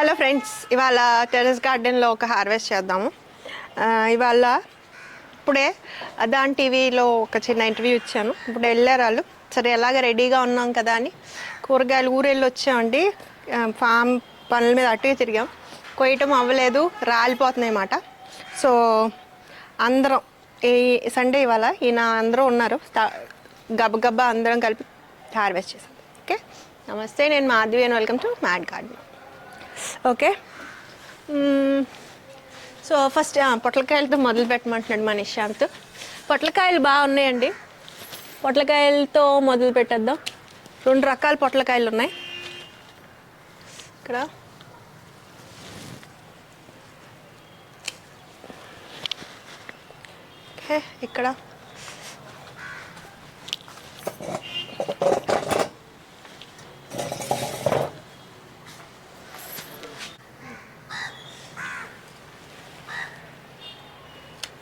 Hello friends ఇవాళ terrace గార్డెన్లో ఒక హార్వెస్ట్ చేద్దాము. ఇవాళ ఇప్పుడే అదాన్ టీవీలో ఒక చిన్న ఇంటర్వ్యూ ఇచ్చాను. ఇప్పుడు వెళ్ళారు వాళ్ళు. సరే ఎలాగ రెడీగా ఉన్నాం కదా అని కూరగాయలు ఊరెళ్ళి వచ్చామండి. ఫామ్ పనుల మీద అటుగా తిరిగాం. కొయ్యటం అవ్వలేదు రాలిపోతున్నాయి అన్నమాట. సో అందరం ఈ సండే ఇవాళ ఈయన అందరూ ఉన్నారు. గబగబా అందరం కలిపి హార్వెస్ట్ చేసాం. ఓకే? నమస్తే నేను Madhavi and welcome to mad garden okay? So first పొట్లకాయలతో మొదలు పెట్టమంటున్నాడు మన నిశాంత్. పొట్లకాయలు బాగా ఉన్నాయండి పొట్లకాయలతో మొదలు పెట్టేద్దాం. రెండు రకాల పొట్లకాయలు ఉన్నాయి. ఇక్కడ. ఓకే ఇక్కడ.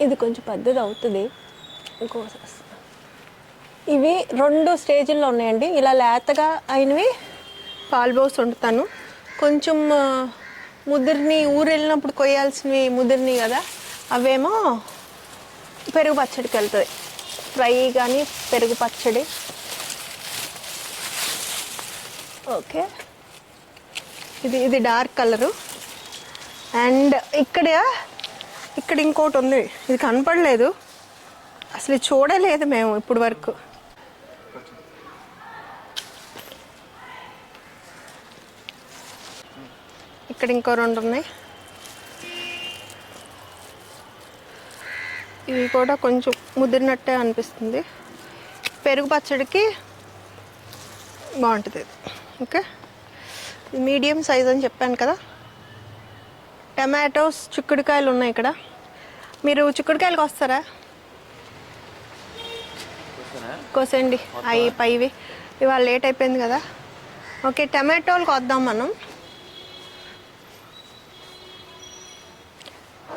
ఇది కొంచెం పెద్దది అవుతుంది. ఇంకోసారి. ఇవి రెండు స్టేజ్ల్లో ఉన్నాయండి. ఇలా లేతగా అయినవి పాల్బోస్ వండుతాను. కొంచెం ముదిరిని ఊరు వెళ్ళినప్పుడు కొయ్యాల్సినవి ముదిరిని కదా అవేమో పెరుగు పచ్చడికి వెళ్తుంది ఫ్రై కానీ పెరుగు పచ్చడి. ఓకే. ఇది ఇది డార్క్ కలరు. అండ్ ఇక్కడ ఇక్కడ ఇంకోటి ఉంది. ఇది కనపడలేదు. అసలు చూడలేదు మేము ఇప్పుడు వరకు. ఇక్కడ ఇంకో రెండు ఉన్నాయి. ఇవి కూడా కొంచెం ముదిరినట్టే అనిపిస్తుంది. పెరుగు పచ్చడికి బాగుంటుంది ఇది. ఓకే? ఇది మీడియం సైజ్ అని చెప్పాను కదా. టమాటోస్ చిక్కుడుకాయలు ఉన్నాయి ఇక్కడ. మీరు చిక్కుడుకాయలకు వస్తారా కోసండి అవి పైవి. ఇవాళ లేట్ అయిపోయింది కదా. ఓకే టమాటోలకు వద్దాం మనం.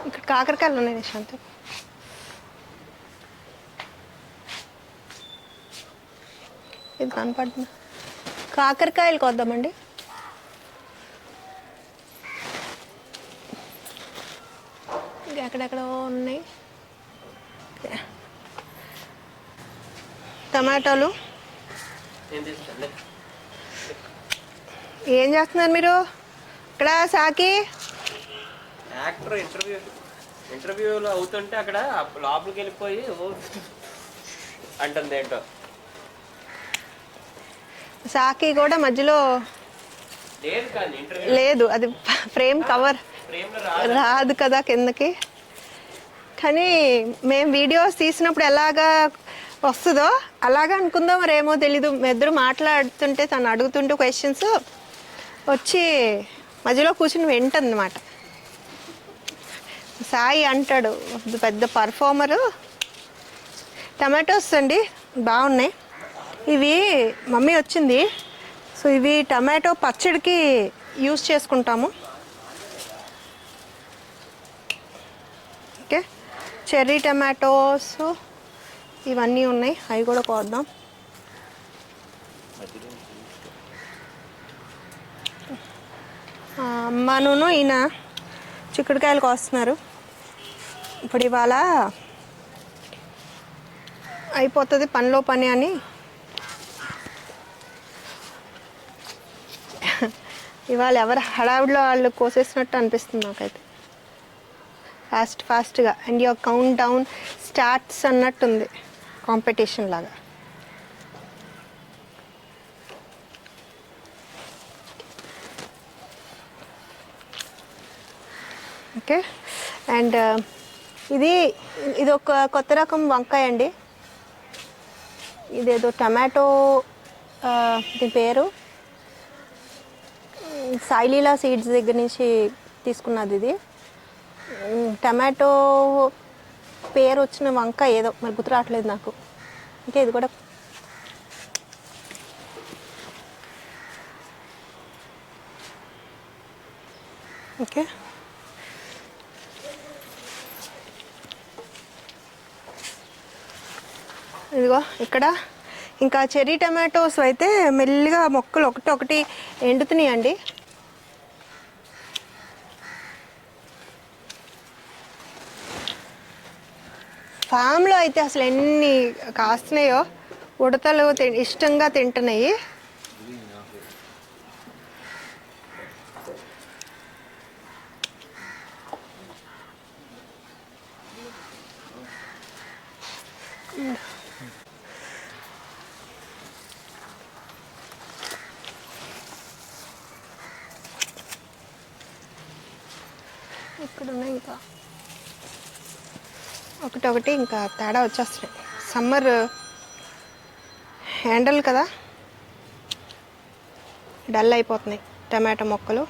ఇక్కడ కాకరకాయలు ఉన్నాయి నిశాంత్. ఇది కనపడుతుంది? కాకరకాయలకు వద్దామండి ఎక్కడెక్కడో ఉన్నాయి. టమాటాలు. ఏం చేస్తున్నారు? మీరు? ఇక్కడ సాకి. యాక్టర్ ఇంటర్వ్యూ ఇంటర్వ్యూలో అవుతుంటే అక్కడ లోపలికి వెళ్ళిపోయి అంటుంది ఏంటో. సాకి కూడా మధ్యలో లేదు అది ఫ్రేమ్ కవర్. రాదు కదా కిందకి. కానీ మేము వీడియోస్ తీసినప్పుడు ఎలాగా వస్తుందో అలాగా అనుకుందాం మరేమో తెలీదు. మీ ఇద్దరు మాట్లాడుతుంటే తను అడుగుతుంటే క్వశ్చన్స్ వచ్చి మధ్యలో కూర్చుని వింటుందన్నమాట. సాయి అంటాడు పెద్ద పర్ఫార్మరు టమాటోస్ అండి బాగున్నాయి. ఇవి మమ్మీ వచ్చింది. సో ఇవి టమాటో పచ్చడికి యూస్ చేసుకుంటాము. చెర్రీ టమాటోస్ ఇవన్నీ ఉన్నాయి. అవి కూడా కోద్దాం. ఆ, అమ్మను ఈయన చిక్కుడుకాయలు కోస్తున్నారు. ఇప్పుడు ఇవాళ అయిపోతుంది పనిలో పని అని. ఇవాళ ఎవరు హడావిడిలో వాళ్ళు కోసేసినట్టు అనిపిస్తుంది నాకైతే. ఫాస్ట్ ఫాస్ట్గా. And your countdown starts అన్నట్టుంది. కాంపిటీషన్ లాగా. ఓకే అండ్ uh, ఇది ఇది ఒక కొత్త రకం వంకాయ అండి. ఇదేదో టమాటో దీని పేరు. సాయిలీలా సీడ్స్ దగ్గర నుంచి తీసుకున్నది ఇది. టమాటో పేరు వచ్చిన వంక ఏదో మరి గుర్తు రావట్లేదు నాకు. ఇంకా ఇది కూడా ఓకే. ఇదిగో ఇక్కడ. ఇంకా చెర్రీ టమాటోస్ అయితే మెల్లిగా మొక్కలు ఒకటి ఒకటి ఎండుతున్నాయండి. ఫామ్లో అయితే అసలు ఎన్ని కాస్తున్నాయో ఉడతలు తి- ఇష్టంగా తింటున్నాయి ఇక్కడ ఉన్నాయి ఇంకా ఒకటి ఇంకా తేడా వచ్చేస్తున్నాయి. సమ్మర్ హ్యాండల్ కదా? డల్ అయిపోతున్నాయి టమాటో మొక్కలు.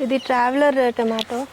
ఇది ట్రావెలర్ టమాటో.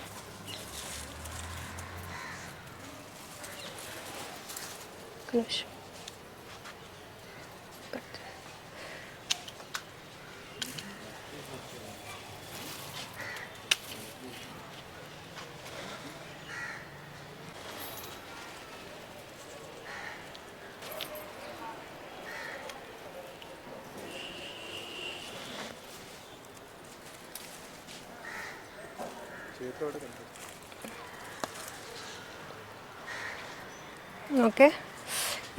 ఓకే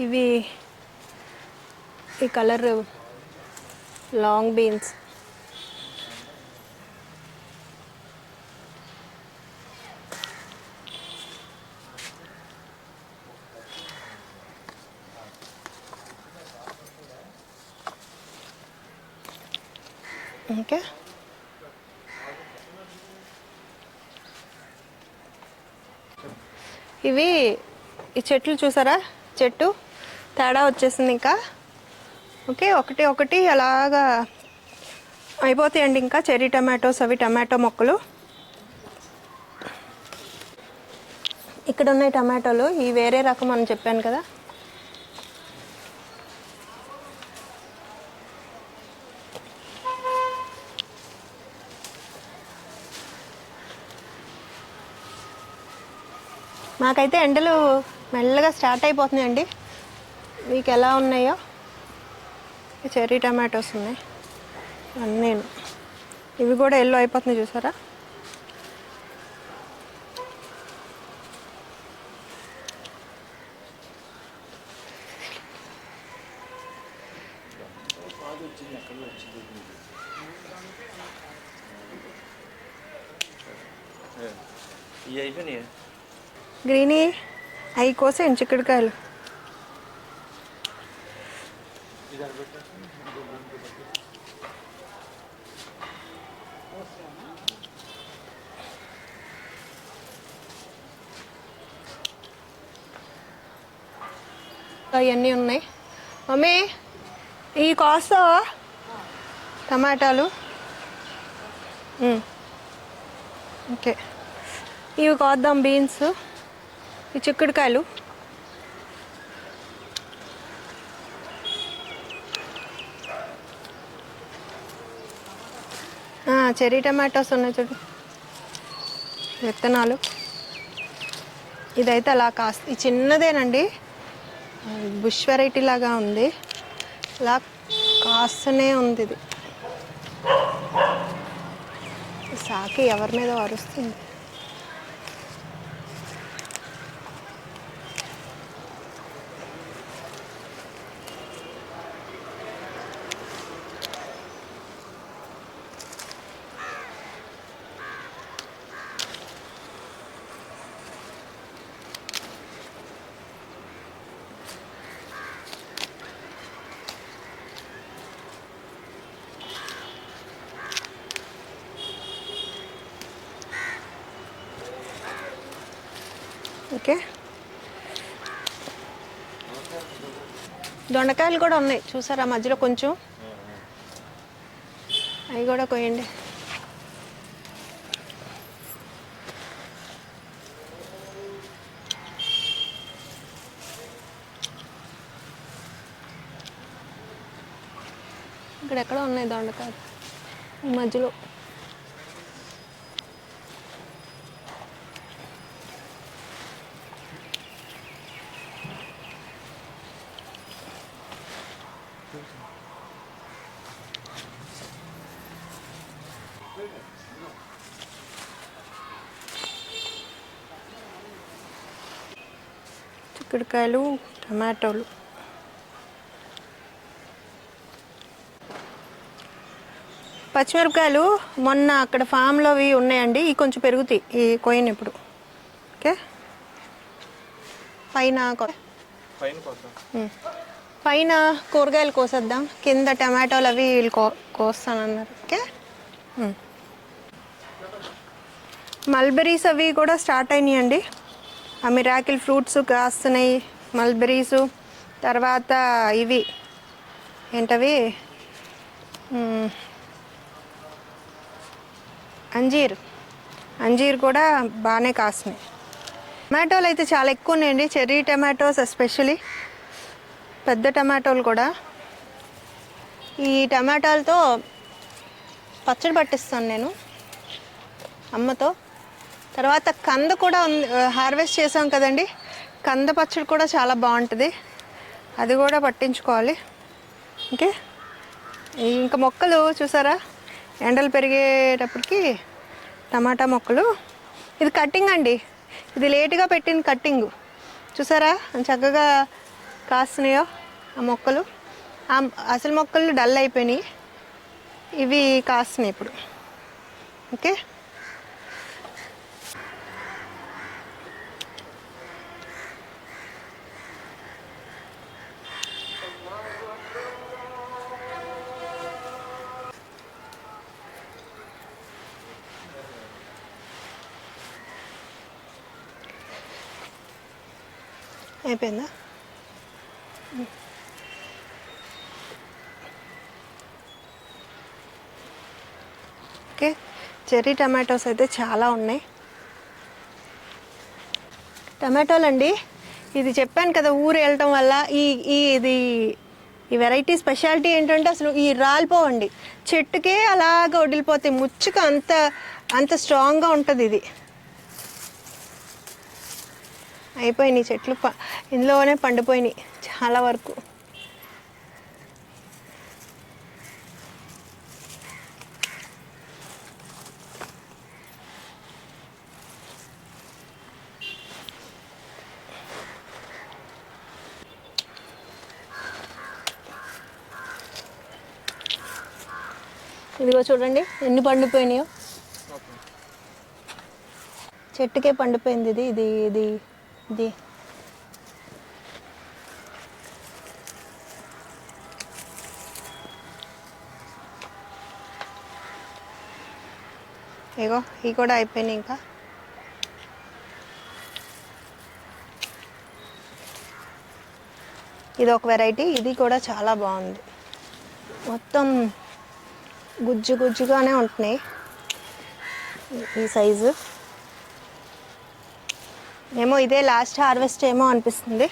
ఇవి ఈ కలర్ లాంగ్ బీన్స్ ఓకే ఇవి ఈ చెట్లు చూసారా? చెట్టు. తేడా వచ్చేసింది ఇంకా. ఓకే ఒకటి ఒకటి అలాగా అయిపోతాయండి ఇంకా. చెర్రీ టమాటోస్ అవి టమాటో మొక్కలు. ఇక్కడ ఉన్నాయి టమాటోలు. ఈ వేరే రకం అని చెప్పాను కదా. మాకైతే ఎండలు మెల్లగా స్టార్ట్ అయిపోతున్నాయండి. మీకు ఎలా ఉన్నాయో? చెర్రీ టమాటోస్ ఉన్నాయి. అన్నీ ఇవి కూడా ఎల్లో అయిపోతున్నాయి చూసారా ఇవి అయిపోయినాయి గ్రీనీ అవి కోసేయండి చిక్కుడుకాయలు. అవన్నీ ఉన్నాయి. మమ్మీ ఈ కోస్తావా టమాటాలు. ఓకే. ఇవి కోద్దాం బీన్స్. ఈ చిక్కుడుకాయలు. చెరీ చెర్రీ టమాటోస్ ఉన్నాయి చూడు. విత్తనాలు. ఇదైతే అలా కాస్త ఈ చిన్నదేనండి. బుష్ వెరైటీ లాగా ఉంది. ఇలా కాస్తనే ఉంది ఇది. సాకి ఎవరి మీద వరుస్తుంది ఓకే దొండకాయలు కూడా ఉన్నాయి. చూసారా మధ్యలో కొంచెం? అవి కూడా కోయండి ఇక్కడ ఎక్కడ ఉన్నాయి దొండకాయలు. ఈ మధ్యలో. చిక్కుడుకాయలు టమాటోలు. పచ్చిమిరపకాయలు మొన్న అక్కడ ఫామ్లో అవి ఉన్నాయండి. ఇవి కొంచెం పెరుగుతాయి. ఈ కోయిన్ ఇప్పుడు. ఓకే? పైన పైన కూరగాయలు కోసేద్దాం. కింద టమాటోలు అవి వీళ్ళు కో కోస్తానన్నారు. ఓకే. మల్బెరీస్ అవి కూడా స్టార్ట్ అయినాయండి. ఆ మిరాకిల్ ఫ్రూట్స్ కాస్తున్నాయి మల్బెరీసు తర్వాత ఇవి. ఏంటవి? అంజీర్. అంజీర్ కూడా బాగానే కాస్తున్నాయి. టమాటోలు అయితే చాలా ఎక్కువ ఉన్నాయండి. Cherry tomatoes especially. పెద్ద టమాటోలు కూడా. ఈ టమాటాలతో పచ్చడి పట్టిస్తాను నేను. అమ్మతో. తర్వాత కంద కూడా ఉంది హార్వెస్ట్ చేసాం కదండి. కంద పచ్చడి కూడా చాలా బాగుంటుంది. అది కూడా పట్టించుకోవాలి. ఓకే? ఇంకా మొక్కలు చూసారా? ఎండలు పెరిగేటప్పటికి టమాటా మొక్కలు. ఇది కట్టింగ్ అండి. ఇది లేటుగా పెట్టిన కట్టింగు. చూసారా? చక్కగా కాస్తున్నాయో ఆ మొక్కలు. ఆ అసలు మొక్కలు డల్ అయిపోయినాయి. ఇవి కాస్తున్నాయి ఇప్పుడు. ఓకే? అయిపోయిందా? ఓకే. చెర్రీ టమాటోస్ అయితే చాలా ఉన్నాయి. టమాటోలు అండి ఇది చెప్పాను కదా ఊరు వెళ్ళటం వల్ల ఈ ఈ ఇది ఈ వెరైటీ స్పెషాలిటీ ఏంటంటే అసలు ఈ రాలిపోవండి చెట్టుకే అలాగ వడిలిపోతాయి ముచ్చుకు అంత అంత స్ట్రాంగ్గా ఉంటుంది ఇది. అయిపోయినాయి చెట్లు. ప ఇందులోనే పండిపోయినాయి చాలా వరకు. ఇదిగో చూడండి ఎన్ని పండిపోయినాయో. చెట్టుకే పండిపోయింది ఇది ఇది ఇది ఇది ఇగో ఇవి కూడా అయిపోయినాయి ఇంకా. ఇది ఒక వెరైటీ ఇది కూడా చాలా బాగుంది. మొత్తం గుజ్జు గుజ్జుగానే ఉంటున్నాయి. ఈ- ఈ సైజు. ఏమో ఇదే లాస్ట్ హార్వెస్ట్ ఏమో అనిపిస్తుంది.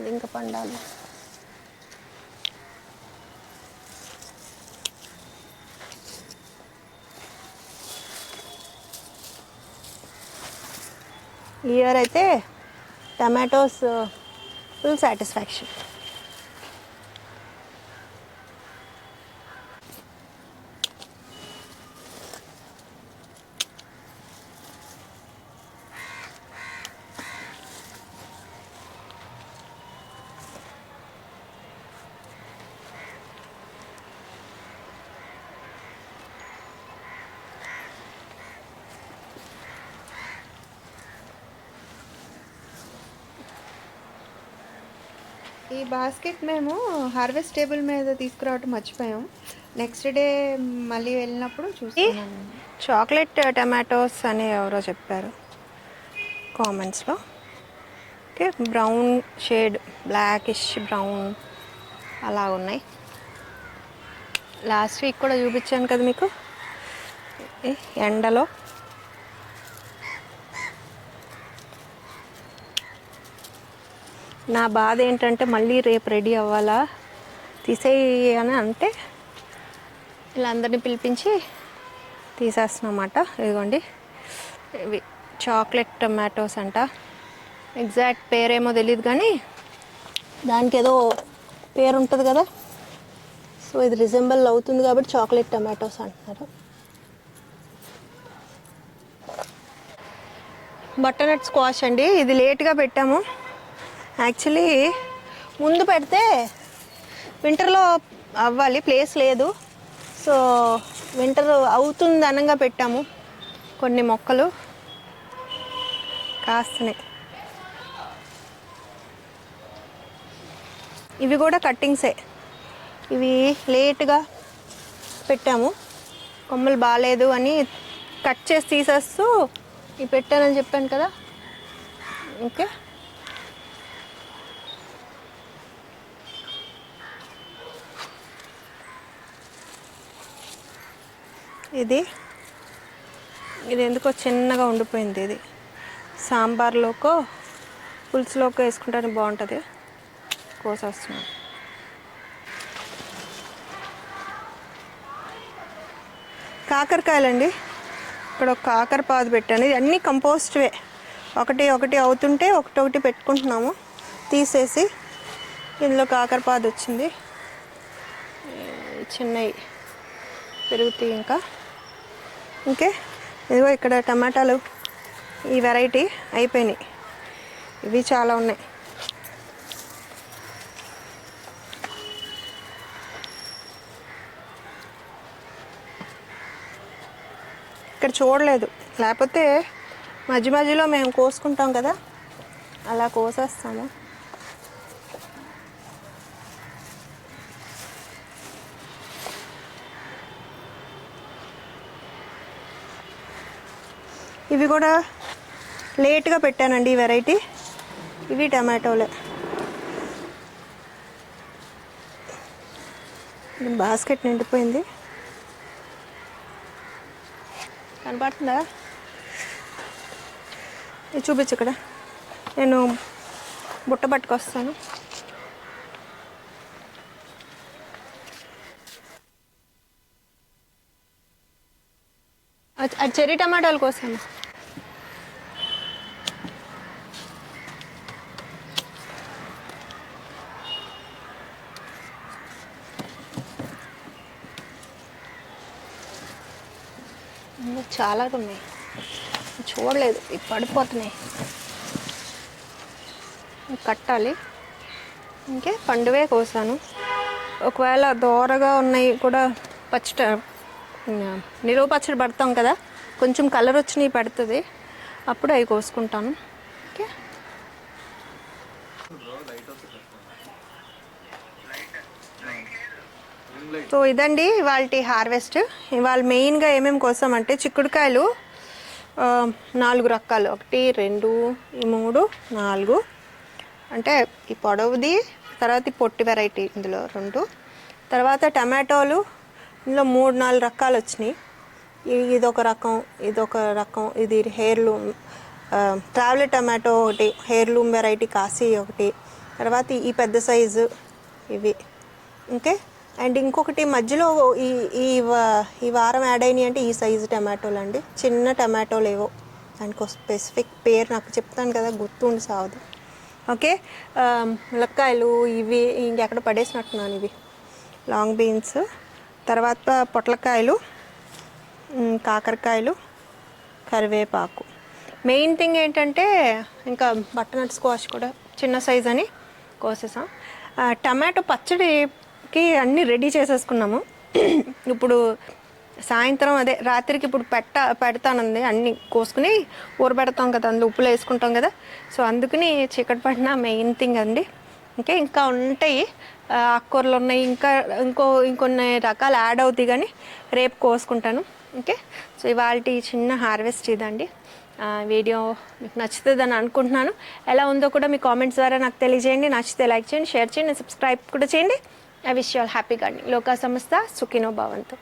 ఇది ఇంకా పండాలి. ఇయర్ అయితే టమాటోస్ ఫుల్ సాటిస్ఫాక్షన్. ఈ బాస్కెట్ మేము హార్వెస్ట్ టేబుల్ మీద తీసుకురావటం మర్చిపోయాం. నెక్స్ట్ డే మళ్ళీ వెళ్ళినప్పుడు చూస్తున్నాను చాక్లెట్ టమాటోస్ అని ఎవరో చెప్పారు కామెంట్స్లో okay brown shade blackish brown అలా ఉన్నాయి. లాస్ట్ వీక్ కూడా చూపించాను కదా మీకు. ఎండలో నా బాధ ఏంటంటే మళ్ళీ రేపు రెడీ అవ్వాలా? తీసేయి అని అంటే ఇలా అందరినీ పిలిపించి తీసేస్తున్నమాట. ఇదిగోండి. ఇవి చాక్లెట్ టొమాటోస్ అంట. ఎగ్జాక్ట్ పేరేమో తెలియదు కానీ దానికి ఏదో పేరు ఉంటుంది కదా? సో ఇది రిజెంబల్ అవుతుంది కాబట్టి చాక్లెట్ టమాటోస్ అంటున్నారు. బటర్నట్ స్క్వాష్ అండి. ఇది లేట్గా పెట్టాము. యాక్చువల్లీ ముందు పెడితే వింటర్లో అవ్వాలి ప్లేస్ లేదు. సో వింటర్ అవుతుంది అనంగా పెట్టాము కొన్ని మొక్కలు. కాస్తున్నాయి. ఇవి కూడా కట్టింగ్సే ఇవి లేట్గా పెట్టాము. కొమ్మలు బాగాలేదు అని కట్ చేసి తీసేస్తూ ఇవి పెట్టానని చెప్పాను కదా. ఓకే ఇది. ఇది ఎందుకో చిన్నగా ఉండిపోయింది ఇది. సాంబార్లోకో పులుసులోకో వేసుకుంటానికి బాగుంటుంది. కోసేస్తున్నాను. కాకరకాయలండి. ఇక్కడ ఒక కాకర పాదు పెట్టాను. ఇది అన్నీ కంపోస్ట్వే. ఒకటి ఒకటి అవుతుంటే ఒకటి ఒకటి పెట్టుకుంటున్నాము. తీసేసి ఇందులో కాకర పాదు వచ్చింది. చిన్నవి పెరుగుతాయి ఇంకా. ఓకే. ఇదిగో ఇక్కడ టమాటాలు ఈ వెరైటీ అయిపోయినాయి. ఇవి చాలా ఉన్నాయి. ఇక్కడ చూడలేదు. లేకపోతే మధ్య మధ్యలో మేము కోసుకుంటాం కదా అలా కోసేస్తాము. ఇవి కూడా లేట్గా పెట్టానండి ఈ వెరైటీ. ఇవి టమాటోలే. బాస్కెట్ నిండిపోయింది. కనపడుతుందా ఇది చూపించు ఇక్కడ. నేను బుట్ట పట్టుకొస్తాను. అది చెర్రీ టమాటాలు కోసాను చాలా ఉన్నాయి చూడలేదు ఇవి పడిపోతున్నాయి. కట్టాలి. ఇంకే పండువే కోసాను. ఒకవేళ దోరగా ఉన్నాయి కూడా పచ్చట నిలువ పచ్చడి పడతాం కదా కొంచెం కలర్ వచ్చినవి పడుతుంది. అప్పుడు అవి కోసుకుంటాను ఓకే సో ఇదండి ఇవాళ హార్వెస్ట్. ఇవాళ మెయిన్గా ఏమేమి కోసం అంటే చిక్కుడుకాయలు నాలుగు రకాలు. ఒకటి రెండు ఈ మూడు నాలుగు. అంటే ఈ పొడవుది తర్వాత ఈ పొట్టి వెరైటీ ఇందులో రెండు. తర్వాత టమాటోలు ఇందులో మూడు నాలుగు రకాలు వచ్చినాయి. ఇదొక రకం ఇదొక రకం ఇది హెయిర్ ట్రావెల్ ట్రావెలర్ టమాటో ఒకటి హెయిర్లూమ్ వెరైటీ కాశీ ఒకటి. తర్వాత ఈ పెద్ద సైజు ఇవి. ఓకే? అండ్ ఇంకొకటి మధ్యలో ఈ ఈ ఈ వారం యాడ్ అయినాయి అంటే ఈ సైజు టమాటోలు అండి. చిన్న టమాటోలు ఏవో. దానికి ఒక స్పెసిఫిక్ పేరు నాకు చెప్తాను కదా గుర్తుండి సావదు. ఓకే? ములక్కాయలు ఇవి ఇంకెక్కడ పడేసినట్టున్నాను ఇవి. Long beans. తర్వాత పొట్లకాయలు కాకరకాయలు కరివేపాకు. మెయిన్ థింగ్ ఏంటంటే ఇంకా బట్టనట్ స్క్వాష్ కూడా చిన్న సైజ్ అని కోసేసాం టమాటో పచ్చడి కి అన్నీ రెడీ చేసేసుకున్నాము. ఇప్పుడు సాయంత్రం అదే రాత్రికి ఇప్పుడు పెట్ట పెడతానుంది. అన్నీ కోసుకుని ఊరబెడతాం కదా అందులో ఉప్పులో వేసుకుంటాం కదా. సో అందుకని చీకటి మెయిన్ థింగ్ అండి. ఓకే ఇంకా ఉంటాయి. ఆకుకూరలు ఉన్నాయి. ఇంకా ఇంకో ఇంకొన్ని రకాలు యాడ్ అవుతాయి కానీ రేపు కోసుకుంటాను. ఓకే సో ఇవాళ చిన్న హార్వెస్ట్ ఇదండి. వీడియో మీకు నచ్చుతుందని అనుకుంటున్నాను. ఎలా ఉందో కూడా మీ కామెంట్స్ ద్వారా నాకు తెలియజేయండి. నచ్చితే లైక్ చేయండి షేర్ చేయండి సబ్స్క్రైబ్ కూడా చేయండి. I wish you all happy gardening లోకా సంస్థ సుఖినో భవంతు.